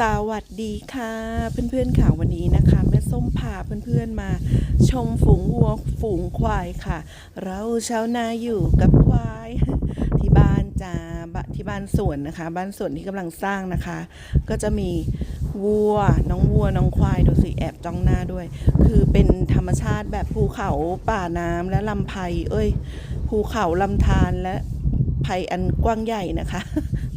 สวัสดีค่ะ เพื่อนๆค่ะวันนี้นะคะแม่ส้มพาเพื่อนๆมา ชมฝูงวัวฝูงควายค่ะ เราชาวนาอยู่กับควายที่บ้านจ้าที่บ้านสวนนะคะ บ้านสวนที่กำลังสร้างนะคะ ก็จะมีวัวน้องวัวน้องควายดูสิแอบจ้องหน้าด้วย คือเป็นธรรมชาติแบบภูเขาป่าน้ำและลำไพเอ้ยภูเขาลำธารและไผ่อันกว้างใหญ่นะคะ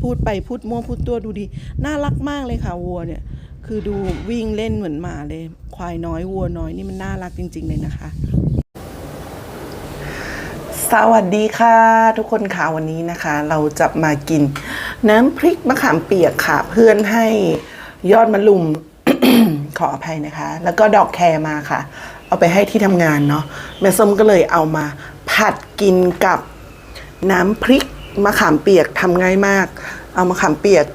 พูดไปพูดมั่วพูดตัวดูดี น่ารักมากเลยค่ะวัวเนี่ย คือดูวิ่งเล่นเหมือนหมาเลย ควายน้อยวัวน้อยนี่มันน่ารักจริง ๆ เลยนะคะ สวัสดีค่ะ ทุกคนค่ะวันนี้นะคะ เราจะมากิน น้ำพริกมะขามเปียกค่ะ เพื่อนให้ยอดมะลุมขออภัยนะคะ แล้วก็ดอกแครมาค่ะ เอาไปให้ที่ทำงานเนาะแม่ส้มก็เลยเอามาผัดกินกับน้ำพริกมะขามเปียกทำง่ายมาก เอามะขามเปียก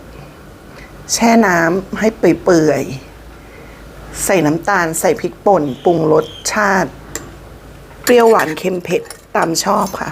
แช่น้ำให้เปื่อยๆ ใส่น้ำตาลใส่พริกป่น ปรุงรสชาติ เปรี้ยวหวานเค็มเผ็ดตามชอบค่ะ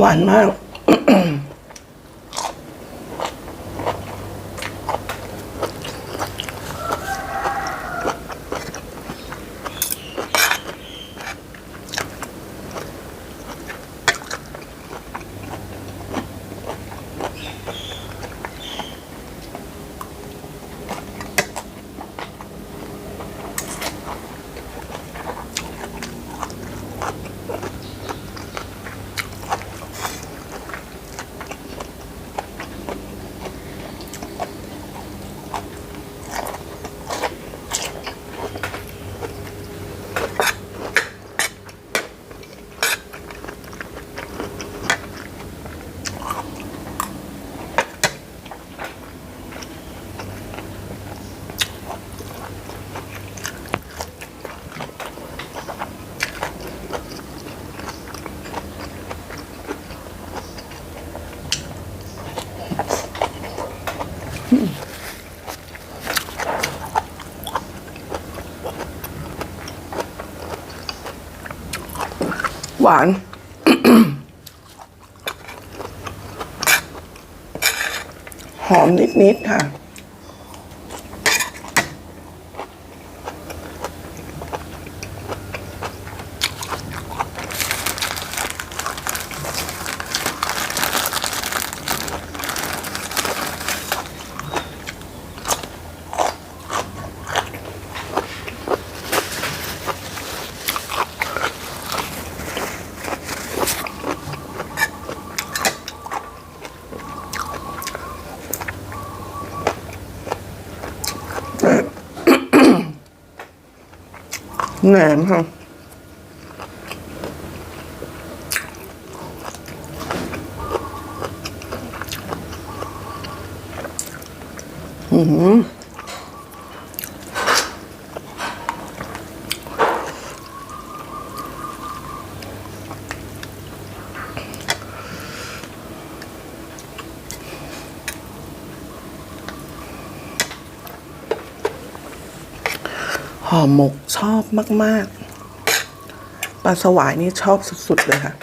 หวานมาก หวาน หอมนิด ๆ ค่ะ แหนมค่ะ อือ ห่อหมกชอบมาก ๆ ปลาสวายนี่ชอบสุด ๆ เลยค่ะ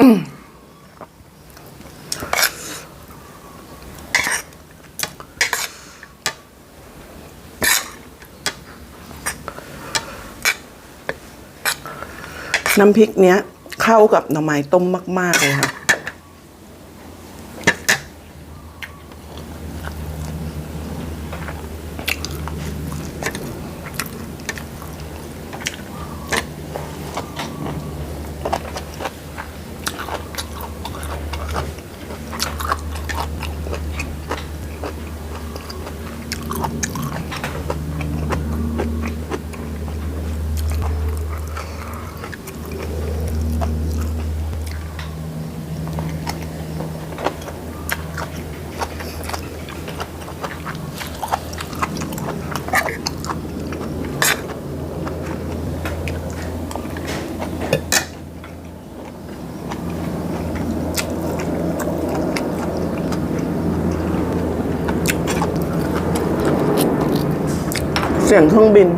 น้ำพริกเนี้ยเข้ากับหน่อไม้ต้มมาก ๆ เลยค่ะ เสียงเครื่องบิน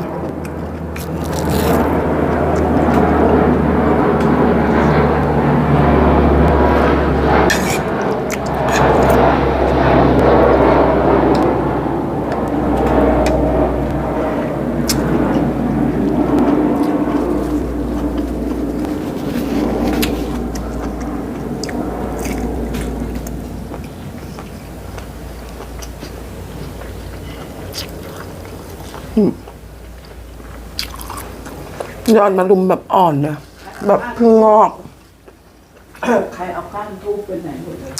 ยอดมะรุมแบบอ่อนนะแบบเพิ่งงอก ใครเอาก้านทูบไปไหนหมดเลย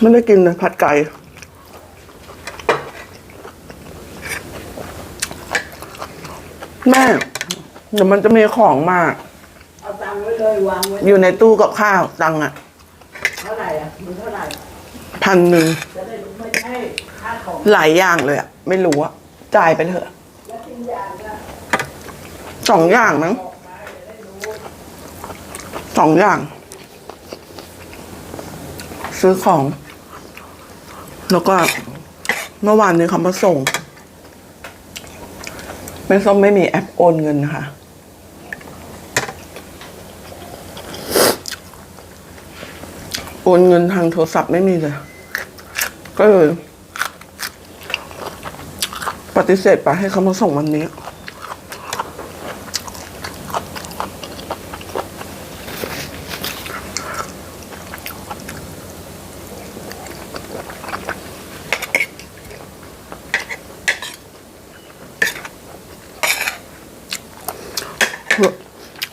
ไม่ได้กินเลยผัดไก่แม่เดี๋ยวมันจะมีของมา เอาตังค์ไว้เลยวางไว้อยู่ในตู้กับข้าวตังค์อะเท่าไหร่อะมันเท่าไหร่พันหนึ่งจะได้รู้ไม่ใช่ค่าของหลายอย่างเลยอะ ไม่รู้อะจ่ายไปเถอะแล้วทิ้งยางก็สองอย่างมั้งสองอย่าง ซื้อของ แล้วก็ เมื่อวานนี้เขามาส่ง แม่ส้มไม่มีแอปโอนเงินนะคะ โอ นเงินทางโทรศัพท์ไม่มีเลย ก็เลยปฏิเสธไปให้เขามาส่งวันนี้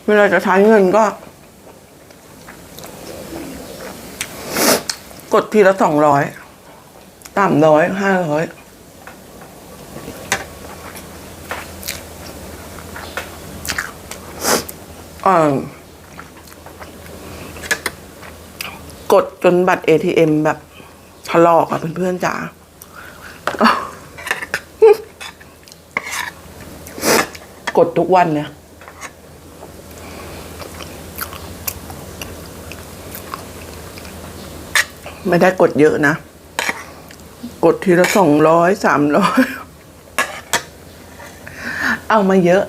เวลาจะใช้เงินก็ กดทีละสองร้อยสามร้อยห้าร้อยอ่ากดจนบัตร ATM แบบถลอกอะเพื่อนๆจ๋ากดทุกวันเนี่ย ไม่ได้กดเยอะนะ กดทีละสองร้อยสามร้อยเอามาเยอะ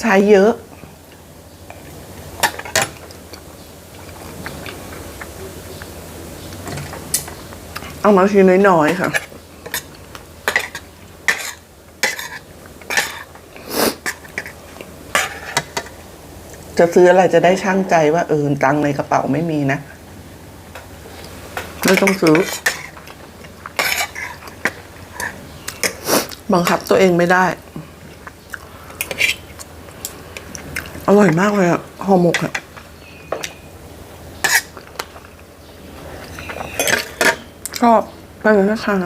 ใช้เยอะเอามาทีน้อยๆค่ะ จะซื้ออะไรจะได้ช่างใจว่าเออตังในกระเป๋าไม่มีนะ ไม่ต้องซื้อ บังคับตัวเองไม่ได้ อร่อยมากเลยอะห่อหมกอะชอบไปเลยนะคะ